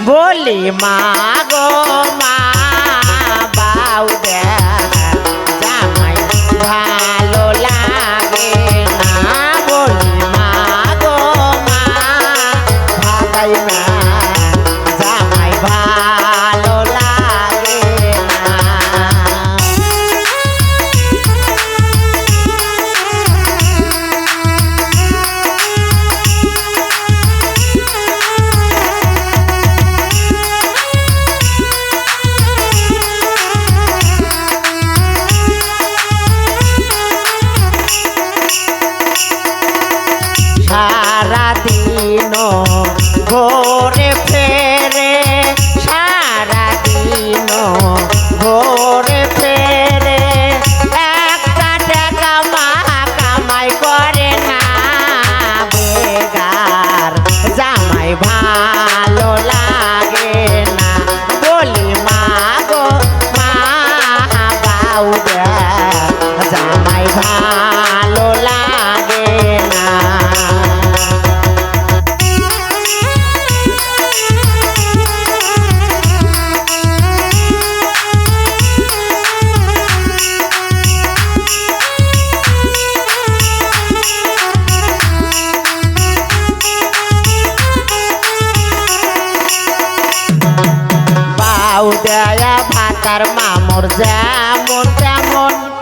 বলি মা গো মা বাউ দেয়। no যায় পাকার মামর যেমন তেমন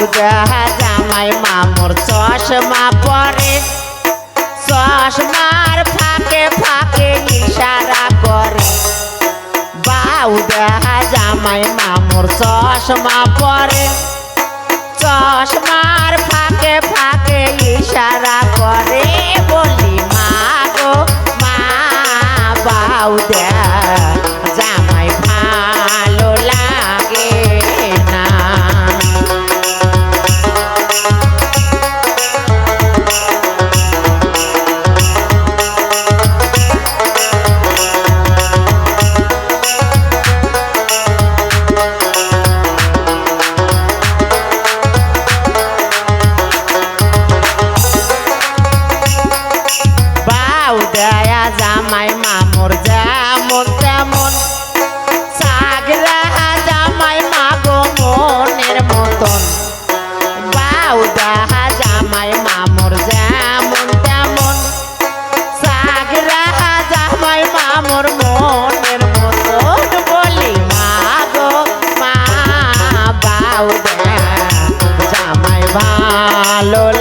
দুজাহা জামাই মামুর চশমা পরে। চশমার ফাঁকে ফাঁকে ইশারা করে। বাউ দেহা জামাই মামুর চশমা পরে। চশমার ফাঁকে ফাঁকে ইশারা করে। Lola.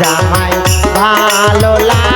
জামাই ভালো লাগে।